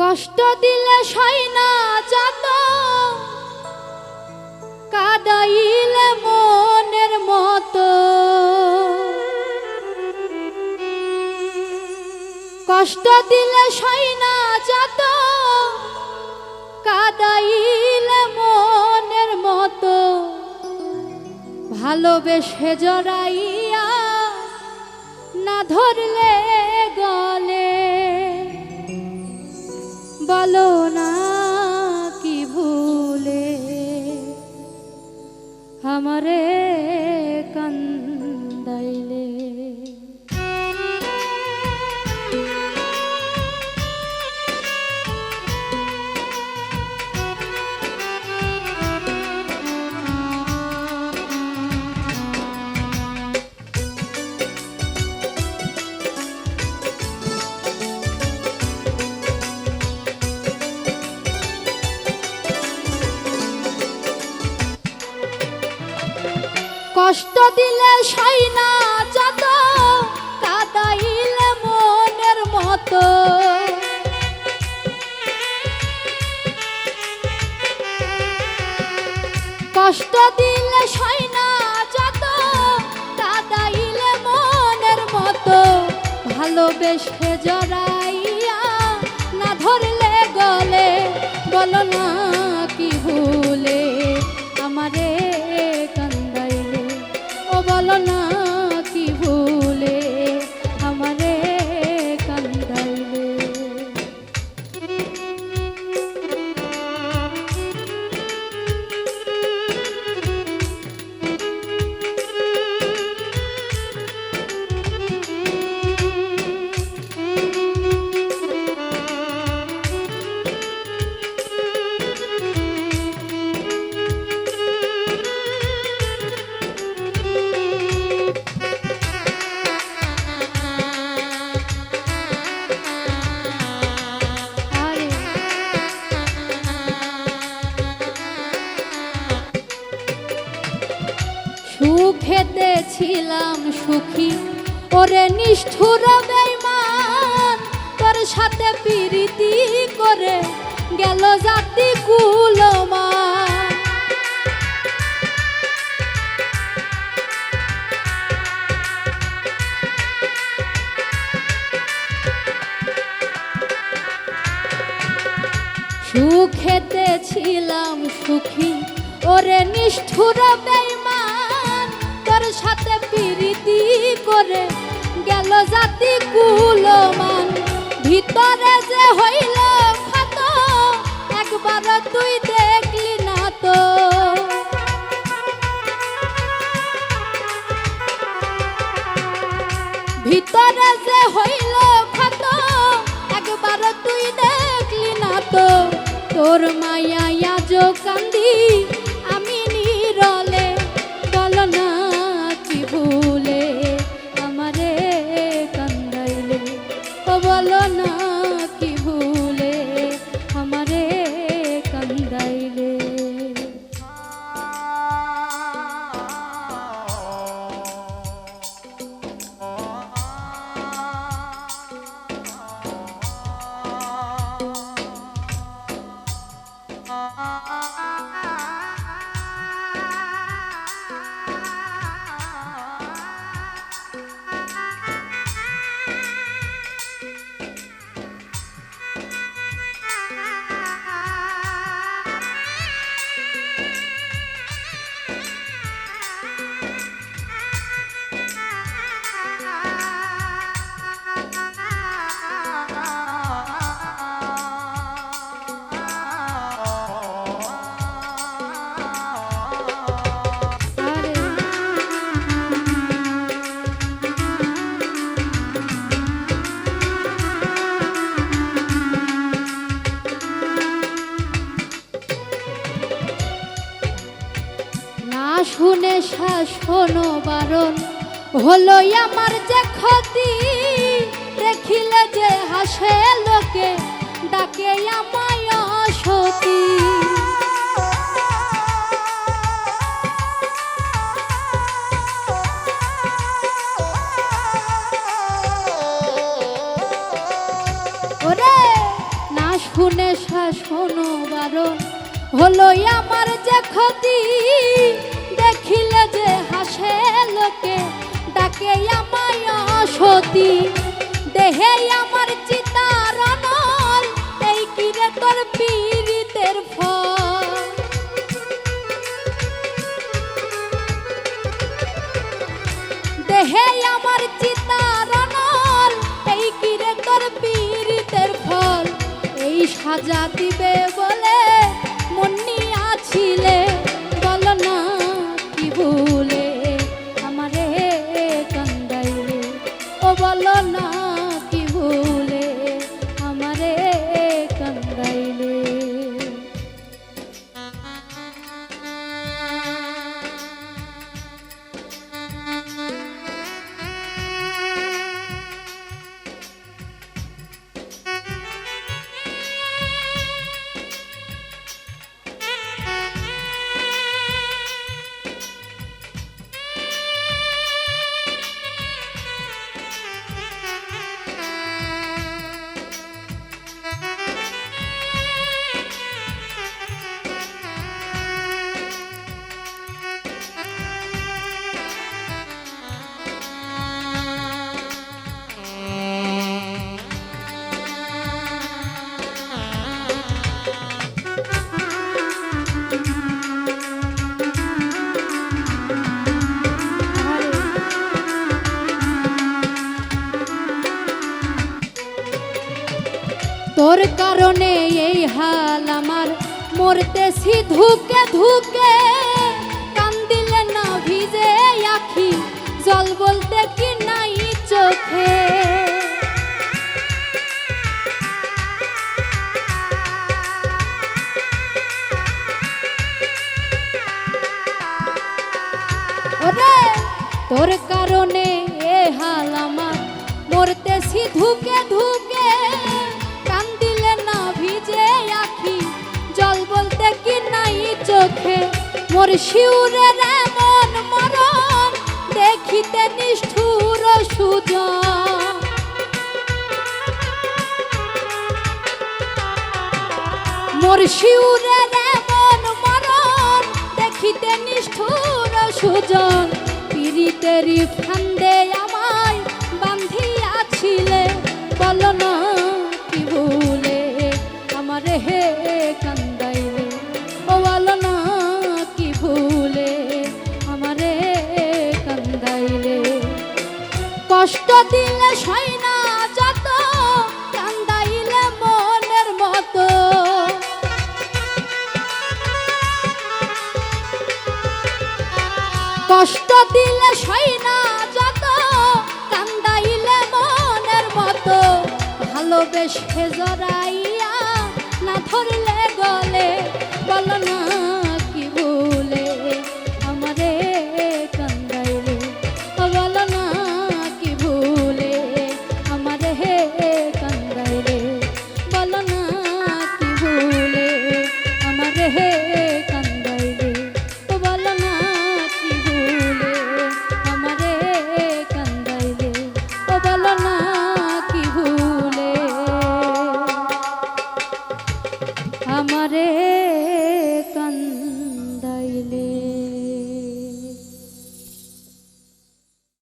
কষ্ট দিলে সই না যত কাদাইলে মনের মতো। কষ্ট দিলে সই না যত কাদাইলে মনের মতো। ভালোবেসে জড়াইয়া না ধরলে গলে বলো না। কষ্ট দিলে সাই না যত কাদাইলে মনের মতো। কষ্ট দিলে সাই না যত কাদাইলে মনের মতো। ভালোবেসে জড়াইয়া না ধরলে গলে, বলো না কি ভুলে আমারে। বলো না ছিলাম সুখী। ওরে নিষ্ঠুর বেইমান তোর সাথে প্রীতি করে গেল জাতি কুলমান সুখেতে ছিলাম সুখী, ওরে নিষ্ঠুর বেইমান তোর সাথে প্রীতি করে গেল জাতি কুলমান। ভিতরে যে হইল শুনে শাসন বারণ। হলো আমার যে ক্ষতি, দেখিলে যে হাসে লোকে, ডাকে আমায় সতী খুনে শাসন বারণ। হলো আমার যে ক্ষতি দেখিলে যে হাসে লোকে, ডাকে আমায় সতী দেহে আমার ফল? দেহে আমার চিতার এই কিরে তোর ফল? এই সাজা দিবে তোর কারণে এই হাল আমার। মরতেছি ধুকে ধুকে মোর শিউরের এমন মরণ দেখিতে নিষ্ঠুর সুজন। মোর শিউরের এমন মরণ দেখিতে নিষ্ঠুর সুজন। পীড়িতেরই ফান্দে কষ্ট দিলে সই না যত কান্দাইলে মনের মতো। ভালোবেসে জড়াইয়া না ধরলে